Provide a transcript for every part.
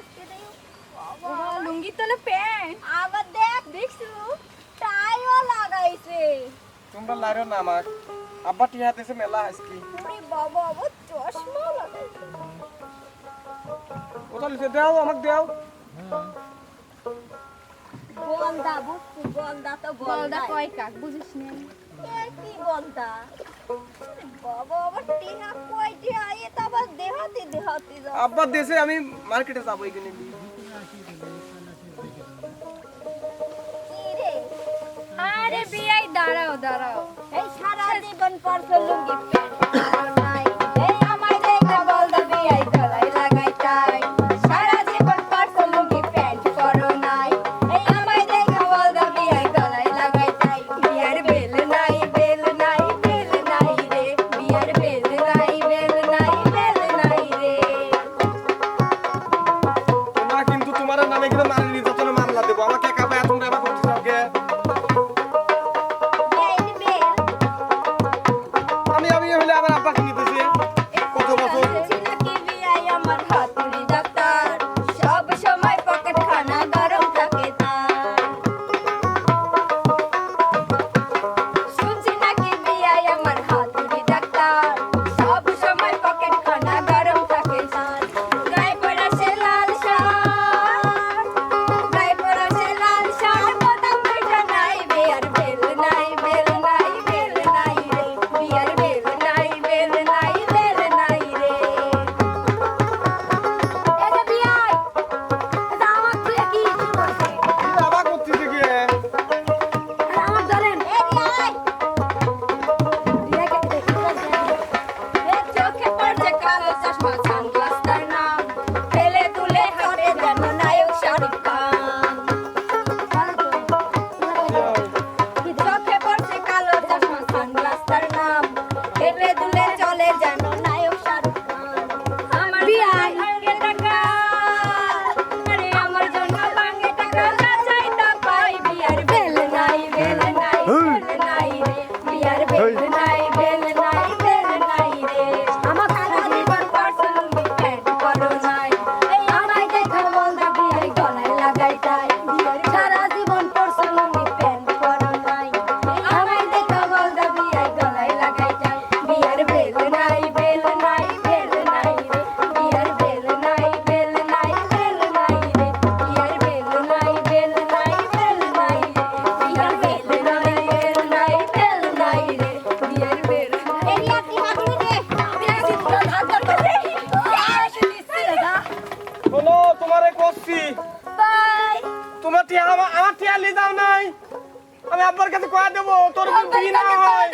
আজকে তলে প্যান্ট। আবার দেখ দেখছু? টাইও লাগাইছে। তোমরা লাইরো না আমাক। আব্বা টিহাতেছে মেলা আজকে। ওরে বাবা ও চশমা লাগাইছে। ওটা লিখে দাও আমাক দাও। বলদা বুকু বলদা তো বলদা কয় কাক? বুঝিস না কি বলতা বাবা আবার টিহা কই টিহা এ দেশে আমি মার্কেটে যাব এখানে দাঁড়াও দাঁড়াও। শোনো তোমারে করছি। বাই। তোমার টিয়া হবা আমার ঠিয়া লি দাও নাই। আমি আব্বার কাছে কয়া দেবো তোর কোন বিয়ে না হয়?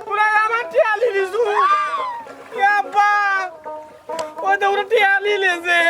তোরা আমার ঠিয়া লি দিছু আব্বা ওই তো ঠিয়া টিয়া লি লেছে